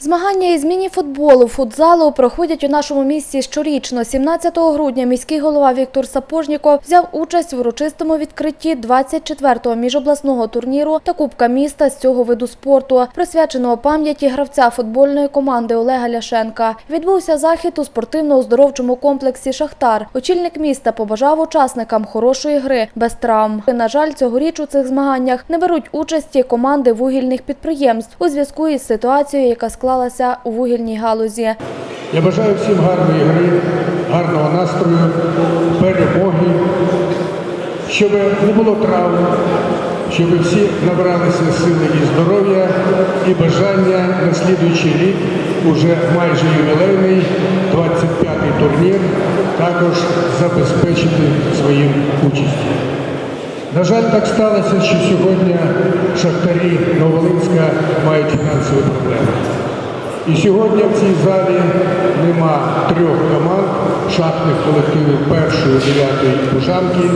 Змагання із міні-футболу, футзалу проходять у нашому місті щорічно. 17 грудня міський голова Віктор Сапожніков взяв участь в урочистому відкритті 24-го міжобласного турніру та Кубка міста з цього виду спорту, присвяченого пам'яті гравця футбольної команди Олега Ляшенка. Відбувся захід у спортивно-оздоровчому комплексі Шахтар. Очільник міста побажав учасникам хорошої гри без травм. На жаль, цьогоріч у цих змаганнях не беруть участі команди вугільних підприємств у зв'язку із ситуацією, яка склалася у вугільній галузі. Я бажаю всім гарної гри, гарного настрою, перемоги, щоб не було травм, щоб всі набралися сили і здоров'я і бажання на слідуючий рік, уже майже ювілейний, 25-й турнір, також забезпечити своїм участю. На жаль, так сталося, що сьогодні І сьогодні в цій залі нема трьох команд шахтних колективів першої, дев'ятої Бужанки.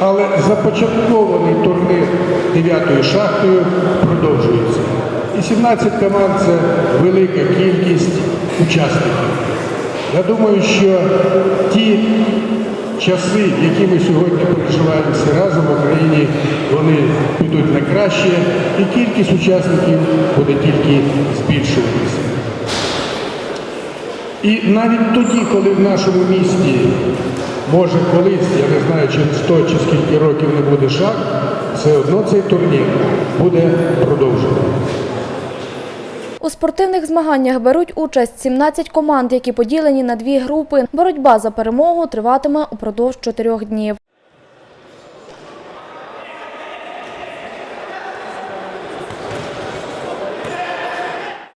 Але започаткований турнір дев'ятою шахтою продовжується. І 17 команд це велика кількість учасників. Я думаю, що ті часи, які ми сьогодні переживаємо всі разом в Україні, вони підуть на краще, і кількість учасників буде тільки збільшуватися. І навіть тоді, коли в нашому місті, може колись, я не знаю, через 100 чи скільки років не буде шаг, все одно цей турнір буде продовжений. У спортивних змаганнях беруть участь 17 команд, які поділені на дві групи. Боротьба за перемогу триватиме упродовж чотирьох днів.